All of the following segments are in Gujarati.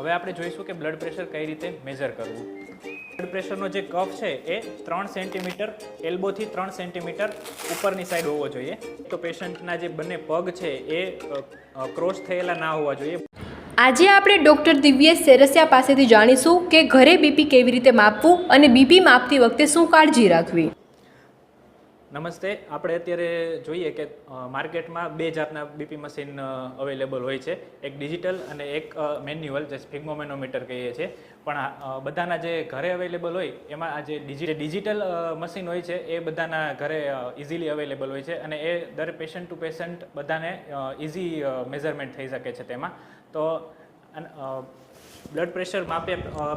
હવે આપણે જોઈશું કે બ્લડ પ્રેશર કઈ રીતે મેજર કરવું. બ્લડ પ્રેશરનો જે કફ છે એ ત્રણ સેન્ટીમીટર એલ્બોથી ત્રણ સેન્ટીમીટર ઉપરની સાઈડ હોવો જોઈએ. તો પેશન્ટના જે બંને પગ છે એ ક્રોસ થયેલા ના હોવા જોઈએ. આજે આપણે ડૉક્ટર દિવ્યેશ સેરસિયા પાસેથી જાણીશું કે ઘરે બીપી કેવી રીતે માપવું અને બીપી માપતી વખતે શું કાળજી રાખવી. નમસ્તે. આપણે અત્યારે જોઈએ કે માર્કેટમાં બે જાતના બીપી મશીન અવેલેબલ હોય છે. એક ડિજિટલ અને એક મેન્યુઅલ જે સ્પિગ્મોમેનોમીટર કહીએ છીએ. પણ બધાના જે ઘરે અવેલેબલ હોય, એમાં આ જે ડિજિટલ મશીન હોય છે, એ બધાના ઘરે ઇઝીલી અવેલેબલ હોય છે. અને એ દર પેશન્ટ ટુ પેશન્ટ બધાને ઇઝી મેઝરમેન્ટ થઈ શકે છે તેમાં. તો બ્લડ પ્રેશર માપે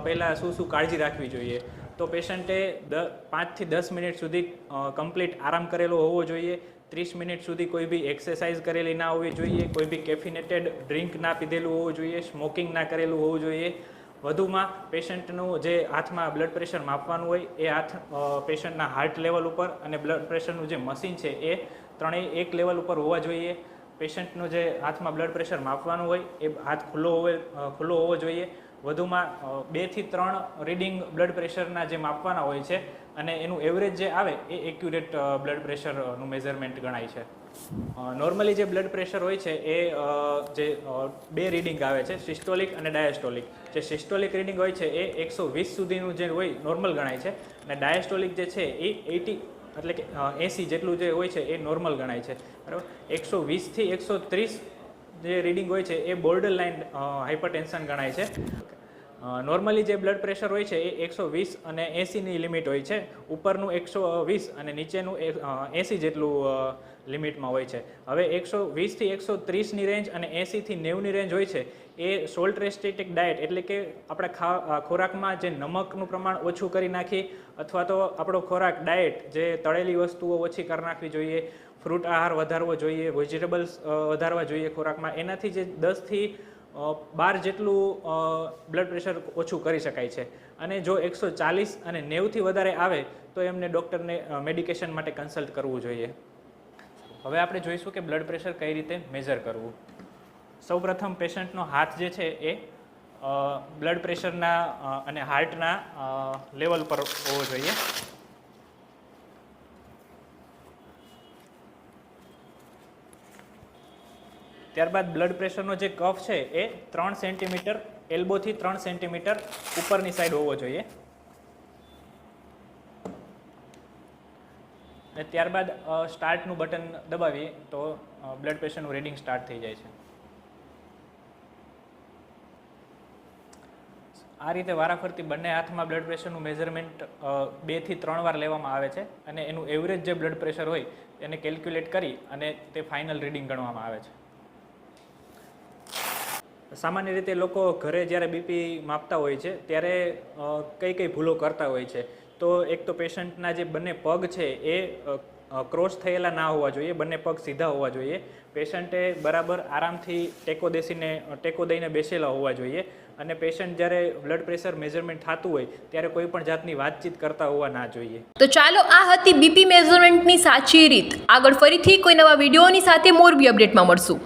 પહેલાં શું શું કાળજી રાખવી જોઈએ? તો પેશન્ટે દ પાંચથી દસ મિનિટ સુધી કમ્પ્લીટ આરામ કરેલો હોવો જોઈએ. ત્રીસ મિનિટ સુધી કોઈ બી એક્સરસાઇઝ કરેલી ના હોવી જોઈએ. કોઈ બી કેફિનેટેડ ડ્રિંક ના પીધેલું હોવું જોઈએ. સ્મોકિંગ ના કરેલું હોવું જોઈએ. વધુમાં પેશન્ટનું જે હાથમાં બ્લડ પ્રેશર માપવાનું હોય, એ હાથ પેશન્ટના હાર્ટ લેવલ ઉપર અને બ્લડ પ્રેશરનું જે મશીન છે, એ ત્રણેય એક લેવલ ઉપર હોવા જોઈએ. પેશન્ટનું જે હાથમાં બ્લડ પ્રેશર માપવાનું હોય, એ હાથ ખુલ્લો હોવે ખુલ્લો હોવો જોઈએ. વધુમાં બેથી ત્રણ રીડિંગ બ્લડ પ્રેશરના જે માપવાના હોય છે અને એનું એવરેજ જે આવે એ એક્યુરેટ બ્લડ પ્રેશરનું મેઝરમેન્ટ ગણાય છે. નોર્મલી જે બ્લડ પ્રેશર હોય છે એ જે બે રીડિંગ આવે છે સિસ્ટોલિક અને ડાયાસ્ટોલિક જે સિસ્ટોલિક રીડિંગ હોય છે એ એકસો વીસ સુધીનું જે હોય નોર્મલ ગણાય છે અને ડાયાસ્ટોલિક જે છે એ એટી, એટલે કે એંસી જેટલું જે હોય છે એ નોર્મલ ગણાય છે. બરાબર? એકસો વીસથી એકસો ત્રીસ જે રીડિંગ હોય છે એ બોર્ડર લાઇન હાઇપરટેન્શન ગણાય છે. નોર્મલી જે બ્લડ પ્રેશર હોય છે એ એકસો વીસ અને એંસીની લિમિટ હોય છે. ઉપરનું એકસો વીસ અને નીચેનું એંસી જેટલું લિમિટમાં હોય છે. હવે એકસો વીસથી એકસો ત્રીસની રેન્જ અને એંસીથી નેવુંની રેન્જ હોય છે, એ સોલ્ટ રેસ્ટ્રિક્ટેડ ડાયટ એટલે કે આપણે ખા ખોરાકમાં જે નમકનું પ્રમાણ ઓછું કરી નાખી અથવા તો આપણો ખોરાક ડાયટ જે તળેલી વસ્તુઓ ઓછી કરી નાખવી જોઈએ ફ્રૂટ આહાર વધારવો જોઈએ વેજીટેબલ્સ વધારવા જોઈએ ખોરાકમાં, એનાથી જે દસથી બાર જેટલું બ્લડ પ્રેશર ઓછું કરી શકાય છે. અને જો એકસો ચાલીસ અને નેવુંથી વધારે આવે, તો એમને ડૉક્ટરને મેડિકેશન માટે કન્સલ્ટ કરવું જોઈએ. હવે આપણે જોઈશું કે બ્લડ પ્રેશર કઈ રીતે મેજર કરવું. સૌપ્રથમ પેશન્ટનો હાથ જે છે એ બ્લડ પ્રેશરના અને હાર્ટના લેવલ પર હોવો જોઈએ. ત્યારબાદ બ્લડ પ્રેશરનો જે કફ છે એ ત્રણ સેન્ટીમીટર, એલ્બોથી ત્રણ સેન્ટીમીટર ઉપરની સાઈડ હોવો જોઈએ. અને ત્યારબાદ સ્ટાર્ટનું બટન દબાવીએ તો બ્લડ પ્રેશરનું રીડિંગ સ્ટાર્ટ થઈ જાય છે. આ રીતે વારાફરતી બંને હાથમાં બ્લડ પ્રેશરનું મેઝરમેન્ટ બેથી ત્રણ વાર લેવામાં આવે છે અને એનું એવરેજ જે બ્લડ પ્રેશર હોય એને કેલ્ક્યુલેટ કરી અને તે ફાઇનલ રીડિંગ ગણવામાં આવે છે. સામાન્ય રીતે લોકો ઘરે જ્યારે બીપી માપતા હોય છે, ત્યારે કઈ કઈ ભૂલો કરતા હોય છે. તો એક તો પેશન્ટના જે બંને પગ છે એ ક્રોસ થયેલા ના હોવા જોઈએ, બંને પગ સીધા હોવા જોઈએ. પેશન્ટે બરાબર આરામથી ટેકો દેસીને, ટેકો દઈને બેસેલા હોવા જોઈએ. અને પેશન્ટ જ્યારે બ્લડ પ્રેશર મેઝરમેન્ટ થતું હોય, ત્યારે કોઈ પણ જાતની વાતચીત કરતા હોવા ના જોઈએ. તો ચાલો આ હતી બીપી મેઝરમેન્ટની સાચી રીત. આગળ ફરીથી કોઈ નવા વિડીયોની સાથે મોરબી અપડેટમાં મળશું.